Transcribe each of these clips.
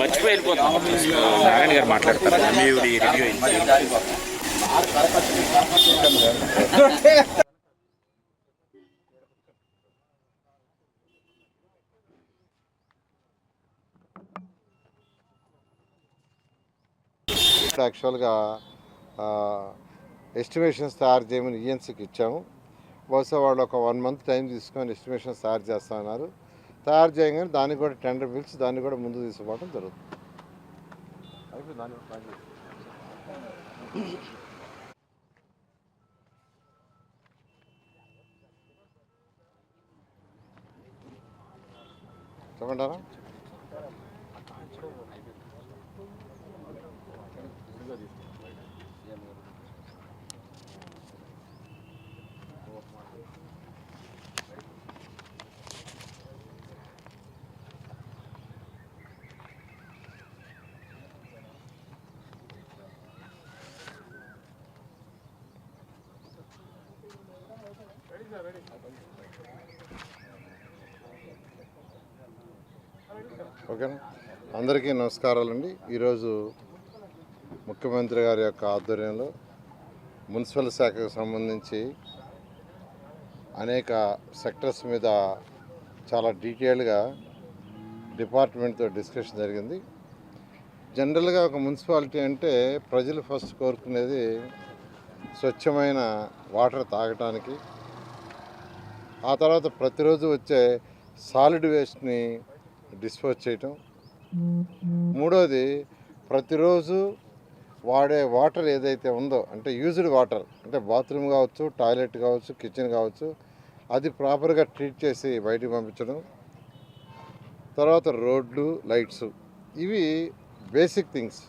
మర్చిపోయి వెళ్ళిపోతాం నారాయణ గారు మాట్లాడతారు. రివ్యూ అయింది. యాక్చువల్గా ఎస్టిమేషన్స్ తయారు చేయమని ఈఎన్సీకి ఇచ్చాము. బహుశా వాళ్ళు ఒక వన్ మంత్ టైం తీసుకొని ఎస్టిమేషన్స్ తయారు చేస్తున్నారు తయారు చేయగానే దానికి కూడా టెండర్ పిలిచి దాన్ని కూడా ముందు తీసుకోవడం జరుగుతుంది. కూడా చెప్పంటారా? ఓకేనా? అందరికీ నమస్కారాలండి. ఈరోజు ముఖ్యమంత్రి గారి యొక్క ఆధ్వర్యంలో మున్సిపల్ శాఖకు సంబంధించి అనేక సెక్టర్స్ మీద చాలా డీటెయిల్గా డిపార్ట్మెంట్తో డిస్కషన్ జరిగింది. జనరల్గా ఒక మున్సిపాలిటీ అంటే ప్రజలు ఫస్ట్ కోరుకునేది స్వచ్ఛమైన వాటర్ తాగటానికి ఆ తర్వాత ప్రతిరోజు వచ్చే సాలిడ్ వేస్ట్ని డిస్పోజ్ చేయటం. మూడోది ప్రతిరోజు వాడే వాటర్ ఏదైతే ఉందో అంటే యూజ్డ్ వాటర్ అంటే బాత్రూమ్ కావచ్చు టాయిలెట్ కావచ్చు కిచెన్ కావచ్చు అది ప్రాపర్గా ట్రీట్ చేసి బయటికి పంపించడం. తర్వాత రోడ్లు లైట్స్ ఇవి బేసిక్ థింగ్స్.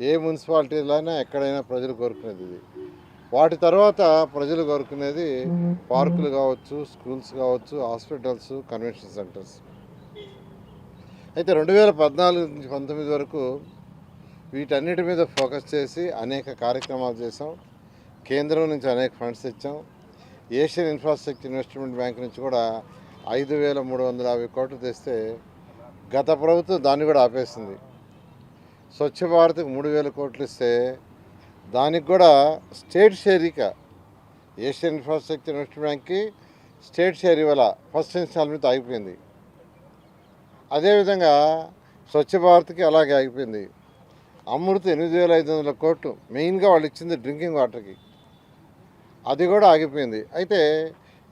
ఏ మున్సిపాలిటీలోనైనా ఎక్కడైనా ప్రజలు కోరుకునేది ఇది. వాటి తర్వాత ప్రజలు కోరుకునేది పార్కులు కావచ్చు స్కూల్స్ కావచ్చు హాస్పిటల్స్ కన్వెన్షన్ సెంటర్స్. అయితే రెండు వేల పద్నాలుగు నుంచి పంతొమ్మిది వరకు వీటన్నిటి మీద ఫోకస్ చేసి అనేక కార్యక్రమాలు చేసాం కేంద్రం నుంచి అనేక ఫండ్స్ ఇచ్చాం ఏషియన్ ఇన్ఫ్రాస్ట్రక్చర్ ఇన్వెస్ట్మెంట్ బ్యాంక్ నుంచి కూడా ఐదు వేల మూడు వందల యాభై కోట్లు తెస్తే గత ప్రభుత్వం దాన్ని కూడా ఆపేసింది. స్వచ్ఛ భారత్కి మూడు వేల కోట్లు ఇస్తే దానికి కూడా స్టేట్ షేరిక ఏషియన్ ఇన్ఫ్రాస్ట్రక్చర్ ఇన్వెస్ట్మెంట్ బ్యాంక్కి స్టేట్ షేర్ ఇవాళ ఫస్ట్ ఇన్స్టాల్మెంట్ ఆగిపోయింది. అదేవిధంగా స్వచ్ఛ భారత్కి అలాగే ఆగిపోయింది. అమృత ఎనిమిది వేల ఐదు వందల కోట్లు మెయిన్గా వాళ్ళు ఇచ్చింది డ్రింకింగ్ వాటర్కి. అది కూడా ఆగిపోయింది. అయితే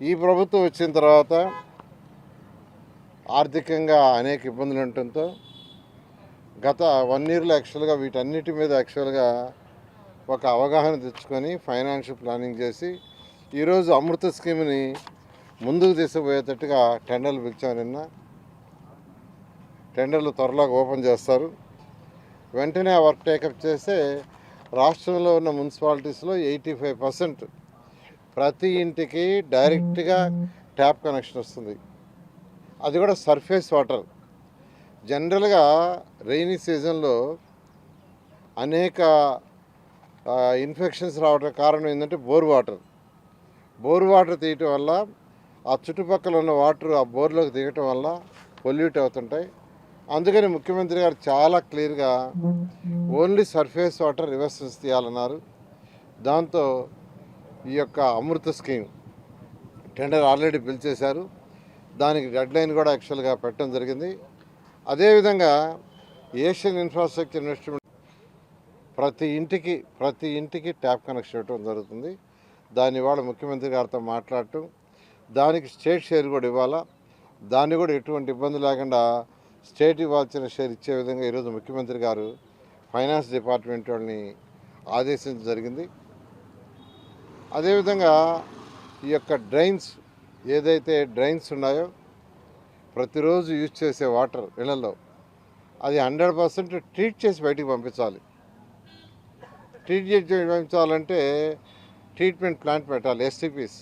ఈ ప్రభుత్వం వచ్చిన తర్వాత ఆర్థికంగా అనేక ఇబ్బందులు ఉండటంతో గత వన్ ఇయర్లో యాక్చువల్గా వీటన్నిటి మీద యాక్చువల్గా ఒక అవగాహన తెచ్చుకొని ఫైనాన్షియల్ ప్లానింగ్ చేసి ఈరోజు అమృత స్కీమ్ని ముందుకు తీసుకుపోయేటట్టుగా టెండర్లు పిలిచాం నిన్న. టెండర్లు త్వరలో ఓపెన్ చేస్తారు. వెంటనే ఆ వర్క్ టేకప్ చేస్తే రాష్ట్రంలో ఉన్న మున్సిపాలిటీస్లో ఎయిటీ ఫైవ్ పర్సెంట్ ప్రతి ఇంటికి డైరెక్ట్గా ట్యాప్ కనెక్షన్ వస్తుంది. అది కూడా సర్ఫేస్ వాటర్. జనరల్గా రైనీ సీజన్లో అనేక ఇన్ఫెక్షన్స్ రావడం కారణం ఏంటంటే బోర్ వాటర్. బోర్ వాటర్ తీయటం వల్ల ఆ చుట్టుపక్కల ఉన్న వాటర్ ఆ బోర్లోకి దిగటం వల్ల పొల్యూట్ అవుతుంటాయి. అందుకని ముఖ్యమంత్రి గారు చాలా క్లియర్గా ఓన్లీ సర్ఫేస్ వాటర్ రివర్సెస్ తీయాలన్నారు. దాంతో ఈ యొక్క అమృత స్కీమ్ టెండర్ ఆల్రెడీ పిలిచేశారు దానికి డెడ్ లైన్ కూడా యాక్చువల్గా పెట్టడం జరిగింది. అదేవిధంగా ఏషియన్ ఇన్ఫ్రాస్ట్రక్చర్ ఇన్వెస్ట్మెంట్ ప్రతి ఇంటికి ప్రతి ఇంటికి ట్యాప్ కనెక్షన్ ఇవ్వడం జరుగుతుంది. దాన్ని ఇవాళ ముఖ్యమంత్రి గారితో మాట్లాడటం దానికి స్టేట్ షేర్ కూడా ఇవ్వాలా? దాన్ని కూడా ఎటువంటి ఇబ్బంది లేకుండా స్టేట్ ఇవ్వాల్సిన షేర్ ఇచ్చే విధంగా ఈరోజు ముఖ్యమంత్రి గారు ఫైనాన్స్ డిపార్ట్మెంట్ వాళ్ళని ఆదేశించడం జరిగింది. అదేవిధంగా ఈ యొక్క డ్రైన్స్ ఏదైతే డ్రైన్స్ ఉన్నాయో ప్రతిరోజు యూజ్ చేసే వాటర్ ఇళ్ళలో అది హండ్రెడ్ పర్సెంట్ ట్రీట్ చేసి బయటికి పంపించాలి. ట్రీట్ చేసి ట్రీట్మెంట్ ప్లాంట్ పెట్టాలి ఎస్టీపీస్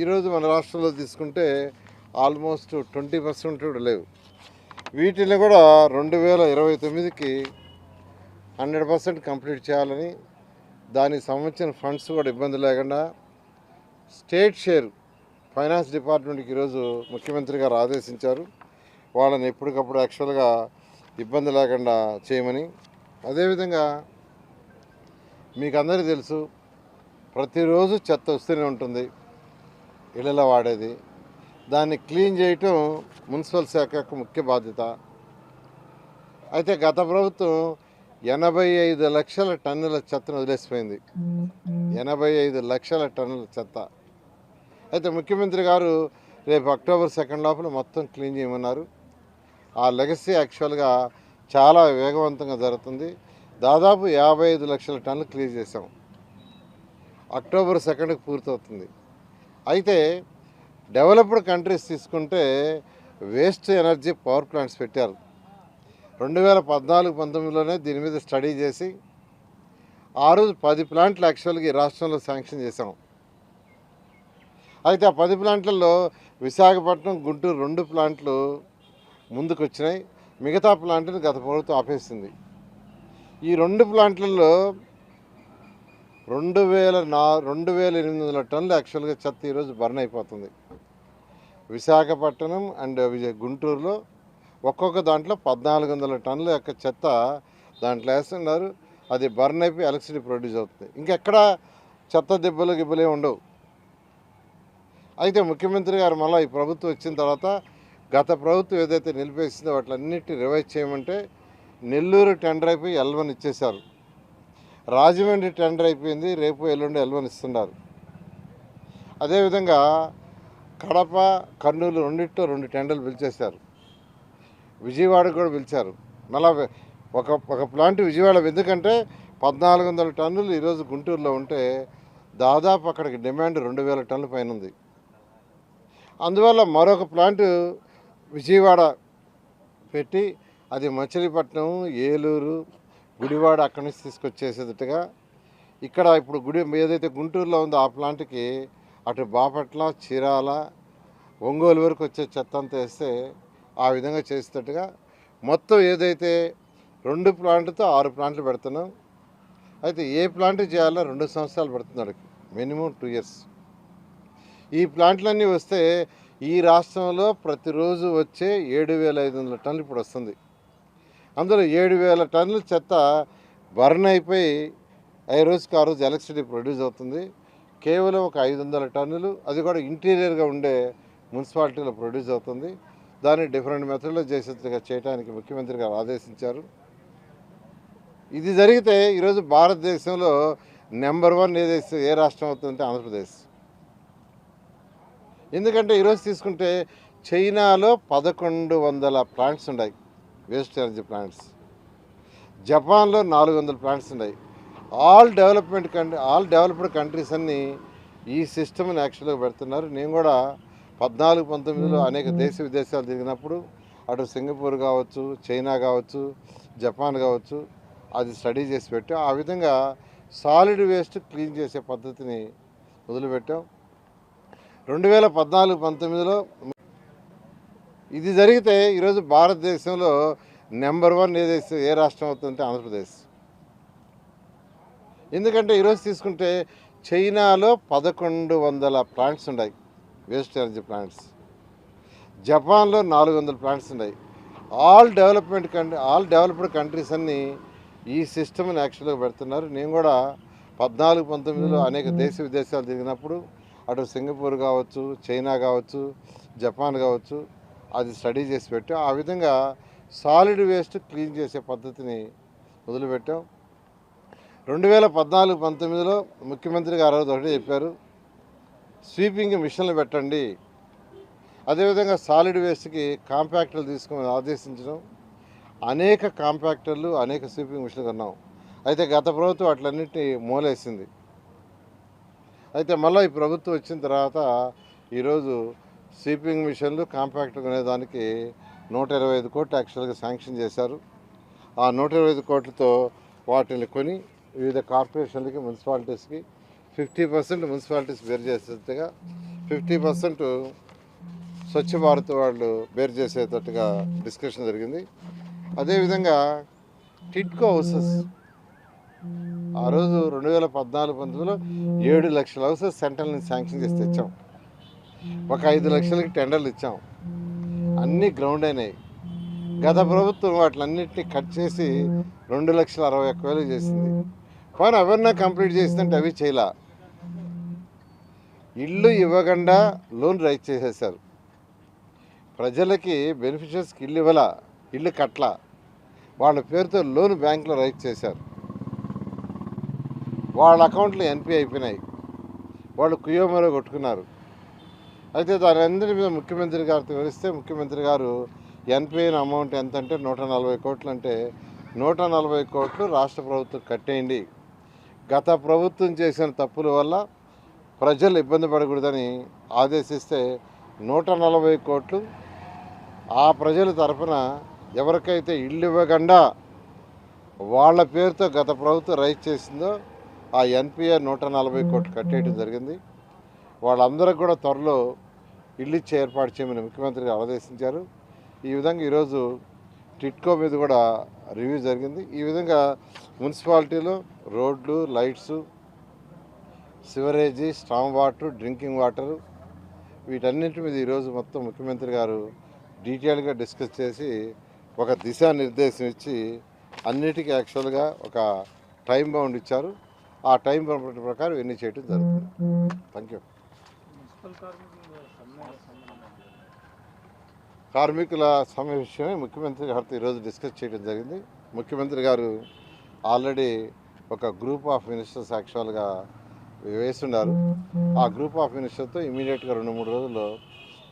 ఈరోజు మన రాష్ట్రంలో తీసుకుంటే ఆల్మోస్ట్ ట్వంటీ పర్సెంట్ కూడా లేవు. వీటిని కూడా రెండు వేల ఇరవై తొమ్మిదికి హండ్రెడ్ పర్సెంట్ కంప్లీట్ చేయాలని దానికి సంబంధించిన ఫండ్స్ కూడా ఇబ్బంది లేకుండా స్టేట్ షేర్ ఫైనాన్స్ డిపార్ట్మెంట్కి ఈరోజు ముఖ్యమంత్రి గారు ఆదేశించారు. వాళ్ళని ఎప్పటికప్పుడు యాక్చువల్గా ఇబ్బంది లేకుండా చేయమని. అదేవిధంగా మీకు అందరికీ తెలుసు ప్రతిరోజు చెత్త వస్తూనే ఉంటుంది ఇళ్ళలో వాడేది. దాన్ని క్లీన్ చేయటం మున్సిపల్ శాఖ యొక్క ముఖ్య బాధ్యత. అయితే గత ప్రభుత్వం ఎనభై ఐదు లక్షల టన్నుల చెత్తను వదిలేసిపోయింది. ఎనభై ఐదు లక్షల టన్నుల చెత్త. అయితే ముఖ్యమంత్రి గారు రేపు అక్టోబర్ సెకండ్ లోపల మొత్తం క్లీన్ చేయమన్నారు. ఆ లెగసీ యాక్చువల్గా చాలా వేగవంతంగా జరుగుతుంది. దాదాపు యాభై ఐదు లక్షల టన్నులు క్లియర్ చేసాం అక్టోబర్ సెకండ్కి పూర్తవుతుంది. అయితే డెవలప్డ్ కంట్రీస్ తీసుకుంటే వేస్ట్ ఎనర్జీ పవర్ ప్లాంట్స్ పెట్టారు. రెండు వేల పద్నాలుగు పంతొమ్మిదిలోనే దీని మీద స్టడీ చేసి ఆ రోజు పది ప్లాంట్లు యాక్చువల్గా ఈ రాష్ట్రంలో శాంక్షన్ చేసాం అయితే ఆ పది ప్లాంట్లలో విశాఖపట్నం గుంటూరు రెండు ప్లాంట్లు ముందుకు వచ్చినాయి మిగతా ప్లాంట్ని గత ప్రభుత్వం ఆపేసింది. ఈ రెండు ప్లాంట్లలో రెండు వేల నా రెండు వేల ఎనిమిది వందల టన్నులు యాక్చువల్గా చెత్త ఈరోజు బర్న్ అయిపోతుంది. విశాఖపట్నం అండ్ విజయ గుంటూరులో ఒక్కొక్క దాంట్లో పద్నాలుగు వందల టన్నుల యొక్క చెత్త దాంట్లో వేస్తున్నారు. అది బర్న్ అయిపోయి ఎలక్ట్రిసిటీ ప్రొడ్యూస్ అవుతుంది. ఇంకెక్కడ చెత్త దెబ్బలు గిబ్బలే ఉండవు. అయితే ముఖ్యమంత్రి గారు మళ్ళీ ఈ ప్రభుత్వం వచ్చిన తర్వాత గత ప్రభుత్వం ఏదైతే నిలిపేసిందో వాటిలన్నిటిని రివైజ్ చేయమంటే నెల్లూరు టెండర్ అయిపోయి ఎల్వన్ ఇచ్చేశారు. రాజమండ్రి టెండర్ అయిపోయింది రేపు ఎల్లుండి ఎల్వన్ ఇస్తున్నారు. అదేవిధంగా కడప కర్నూలు రెండిట్లో రెండు టెండర్లు పిలిచేశారు. విజయవాడ కూడా పిలిచారు. మళ్ళా ఒక ఒక ప్లాంట్ విజయవాడ ఎందుకంటే పద్నాలుగు వందల టన్నులు ఈరోజు గుంటూరులో ఉంటే దాదాపు అక్కడికి డిమాండ్ రెండు వేల టన్నుల పైన ఉంది. అందువల్ల మరొక ప్లాంట్ విజయవాడ పెట్టి అది మచిలీపట్నం ఏలూరు గుడివాడ అక్కడి నుంచి తీసుకొచ్చేసేటట్టుగా ఇక్కడ ఇప్పుడు గుడి ఏదైతే గుంటూరులో ఉందో ఆ ప్లాంట్కి అటు బాపట్ల చీరాల ఒంగోలు వరకు వచ్చే చెత్త అంతా వేస్తే ఆ విధంగా చేసేటట్టుగా మొత్తం ఏదైతే రెండు ప్లాంట్తో ఆరు ప్లాంట్లు పెడుతున్నాం. అయితే ఏ ప్లాంట్ చేయాలో రెండు సంవత్సరాలు పడుతుంది మినిమం టూ ఇయర్స్. ఈ ప్లాంట్లన్నీ వస్తే ఈ రాష్ట్రంలో ప్రతిరోజు వచ్చే ఏడు వేల ఐదు వందల టన్నులు ఇప్పుడు వస్తుంది. అందులో ఏడు వేల టన్నుల చెత్త బర్న్ అయిపోయి ఐదు రోజుకి ఆ రోజు ఎలక్ట్రిసిటీ ప్రొడ్యూస్ అవుతుంది. కేవలం ఒక ఐదు వందల టన్నులు అది కూడా ఇంటీరియర్గా ఉండే మున్సిపాలిటీలో ప్రొడ్యూస్ అవుతుంది. దాన్ని డిఫరెంట్ మెథడ్లో చేసేట్టుగా చేయడానికి ముఖ్యమంత్రి గారు ఆదేశించారు. ఇది జరిగితే ఈరోజు భారతదేశంలో నెంబర్ వన్ ఏదైతే ఏ రాష్ట్రం అవుతుందంటే ఆంధ్రప్రదేశ్. ఎందుకంటే ఈరోజు తీసుకుంటే చైనాలో పదకొండు వందల ప్లాంట్స్ ఉన్నాయి. Waste energy plants. జపాన్లో నాలుగు వందల ప్లాంట్స్ ఉన్నాయి. All development country all developed countries అన్నీ ఈ సిస్టమ్ని యాక్చువల్గా పెడుతున్నారు. నేను కూడా పద్నాలుగు పంతొమ్మిదిలో అనేక దేశ విదేశాలు తిరిగినప్పుడు అటు సింగపూర్ కావచ్చు చైనా కావచ్చు జపాన్ కావచ్చు అది స్టడీ చేసి పెట్టాం. ఆ విధంగా సాలిడ్ వేస్ట్ క్లీన్ చేసే పద్ధతిని మొదలుపెట్టాం. రెండు వేల పద్నాలుగు పంతొమ్మిదిలో ఇది జరిగితే ఈరోజు భారతదేశంలో నెంబర్ వన్ ఏదైతే ఏ రాష్ట్రం అవుతుందంటే ఆంధ్రప్రదేశ్. ఎందుకంటే ఈరోజు తీసుకుంటే చైనాలో పదకొండు వందల ప్లాంట్స్ ఉన్నాయి వేస్ట్ ఎనర్జీ ప్లాంట్స్. జపాన్లో నాలుగు వందల ప్లాంట్స్ ఉన్నాయి. All development country all developed countries అన్నీ ఈ సిస్టమ్ని యాక్చువల్గా పెడుతున్నారు. నేను కూడా పద్నాలుగు పంతొమ్మిదిలో అనేక దేశ విదేశాలు తిరిగినప్పుడు అటు సింగపూర్ కావచ్చు చైనా కావచ్చు జపాన్ కావచ్చు అది స్టడీ చేసి పెట్టాం. ఆ విధంగా సాలిడ్ వేస్ట్ క్లీన్ చేసే పద్ధతిని మొదలుపెట్టాం రెండు వేల పద్నాలుగు పంతొమ్మిదిలో ముఖ్యమంత్రి గారు ఒకటి చెప్పారు స్వీపింగ్ మిషన్లు పెట్టండి. అదేవిధంగా సాలిడ్ వేస్ట్కి కాంపాక్టర్లు తీసుకుని ఆదేశించడం అనేక కాంపాక్టర్లు అనేక స్వీపింగ్ మిషన్లు కొన్నాం. అయితే గత ప్రభుత్వం అట్లన్నింటినీ మూలేసింది. అయితే మళ్ళీ ఈ ప్రభుత్వం వచ్చిన తర్వాత ఈరోజు స్వీపింగ్ మిషన్లు కాంపాక్ట్ కొనేదానికి నూట ఇరవై ఐదు కోట్లు యాక్చువల్గా శాంక్షన్ చేశారు. ఆ నూట ఇరవై ఐదు కోట్లతో వాటిని కొని వివిధ కార్పొరేషన్లకి మున్సిపాలిటీస్కి ఫిఫ్టీ పర్సెంట్ మున్సిపాలిటీస్ బేర్ చేసేట్టుగా ఫిఫ్టీ పర్సెంట్ స్వచ్ఛ భారత్ వాళ్ళు బేర్ చేసేటట్టుగా డిస్కషన్ జరిగింది. అదేవిధంగా టిట్కో హౌసెస్ ఆ రోజు రెండు వేల పద్నాలుగు పంతొమ్మిదిలో ఏడు లక్షల హౌసెస్ సెంట్రల్ నుంచి శాంక్షన్ చేసి తెచ్చాం. ఒక ఐదు లక్షలకి టెండర్లు ఇచ్చాం. అన్నీ గ్రౌండ్ అయినాయి. గత ప్రభుత్వం వాటిలన్నింటినీ కట్ చేసి రెండు లక్షల అరవై ఒక్క వేలు చేసింది. కానీ ఎవరన్నా కంప్లీట్ చేసిందంటే అవి చేయలా. ఇల్లు ఇవ్వకుండా లోన్ రైట్ చేసేసారు ప్రజలకి బెనిఫిషియర్స్కి ఇల్లు ఇవ్వలా? ఇల్లు కట్ల వాళ్ళ పేరుతో లోన్ బ్యాంకులో రైట్ చేశారు. వాళ్ళ అకౌంట్లు ఎన్పి అయిపోయినాయి. వాళ్ళు కుయోమరో కొట్టుకున్నారు. అయితే దాని అందరి మీద ముఖ్యమంత్రి గారితో వివరిస్తే ముఖ్యమంత్రి గారు ఎన్పిఎన్ అమౌంట్ ఎంత అంటే నూట నలభై కోట్లు అంటే నూట నలభై కోట్లు రాష్ట్ర ప్రభుత్వం కట్టేయండి. గత ప్రభుత్వం చేసిన తప్పుల వల్ల ప్రజలు ఇబ్బంది పడకూడదని ఆదేశిస్తే నూట నలభై కోట్లు ఆ ప్రజల తరఫున ఎవరికైతే ఇల్లు ఇవ్వకుండా వాళ్ళ పేరుతో గత ప్రభుత్వం రైజ్ చేసిందో ఆ ఎన్పిఆర్ నూట నలభై కోట్లు కట్టేయడం జరిగింది. వాళ్ళందరూ కూడా త్వరలో ఇల్లు ఇచ్చి ఏర్పాటు చేయమని ముఖ్యమంత్రి ఆదేశించారు. ఈ విధంగా ఈరోజు టిట్కో మీద కూడా రివ్యూ జరిగింది. ఈ విధంగా మున్సిపాలిటీలో రోడ్లు lights sewerage storm water drinking water వీటన్నింటి మీద ఈరోజు మొత్తం ముఖ్యమంత్రి గారు డీటెయిల్గా డిస్కస్ చేసి ఒక దిశానిర్దేశం ఇచ్చి అన్నిటికీ యాక్చువల్గా ఒక టైం బౌండ్ ఇచ్చారు. ఆ టైం బౌండ్ ప్రకారం ఎన్ని చేయడం జరుగుతుంది. థ్యాంక్ యూ కార్మికుల సమ్మె విషయమే ముఖ్యమంత్రి గారితో ఈరోజు డిస్కస్ చేయడం జరిగింది. ముఖ్యమంత్రి గారు ఆల్రెడీ ఒక గ్రూప్ ఆఫ్ మినిస్టర్స్ యాక్చువల్గా వేస్తున్నారు ఆ గ్రూప్ ఆఫ్ మినిస్టర్తో ఇమీడియట్గా రెండు మూడు రోజుల్లో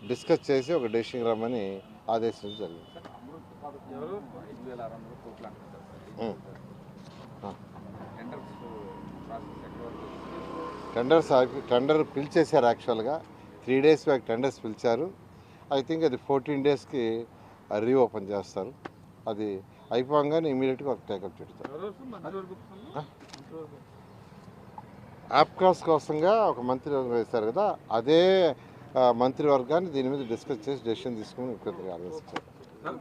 డిస్కస్ చేసి ఒక డెసిషన్ రమ్మని ఆదేశించడం జరిగింది ఎవరు ఐదు వేల ఆరు వందల కోట్లు అంటారు ఉం. ఆ. టెండర్స్ ప్రాసెస్ ఎక్కడ వరకు వచ్చింది? టెండర్స్ టెండర్ పిలిచేశారు యాక్చువల్గా. త్రీ డేస్ బ్యాక్ టెండర్స్ పిలిచారు. ఐ థింక్ అది ఫోర్టీన్ డేస్కి రీఓపెన్ చేస్తారు. అది అయిపోగానే ఇమీడియట్గా ఒక టేకప్ పెడతారు యాప్కాస్ కోసంగా ఒక మంత్రివర్గం వేశారు కదా అదే మంత్రివర్గాన్ని దీని మీద డిస్కస్ చేసి డెసిషన్ తీసుకుని ముఖ్యమంత్రి ఆదేశించారు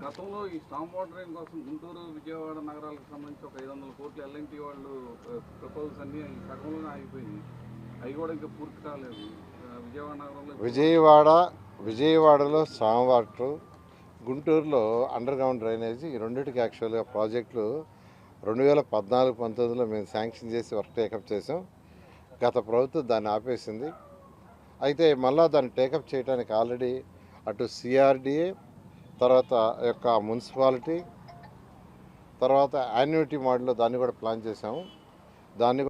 గతంలో ఈ స్టాంప్ వాటరింగ్ కోసం గుంటూరు విజయవాడ నగరాలకు సంబంధించి ఒక ఐదు వందల కోట్లు ఎల్ఎన్టీ వాళ్ళు ప్రపోజల్స్ అన్నీ సగంలోనే ఆగిపోయింది విజయవాడ విజయవాడలో స్ట్రాంగ్ వాటర్ గుంటూరులో అండర్ గ్రౌండ్ డ్రైనేజీ ఈ రెండింటికి యాక్చువల్గా ప్రాజెక్టులు రెండు వేల పద్నాలుగు పంతొమ్మిదిలో మేము శాంక్షన్ చేసి వర్క్ టేకప్ చేసాం. గత ప్రభుత్వం దాన్ని ఆపేసింది. అయితే మళ్ళా దాన్ని టేకప్ చేయడానికి ఆల్రెడీ అటు సిఆర్డిఏ తర్వాత యొక్క మున్సిపాలిటీ తర్వాత యాన్యుటీ మోడల్లో దాన్ని కూడా ప్లాన్ చేసాము. దాన్ని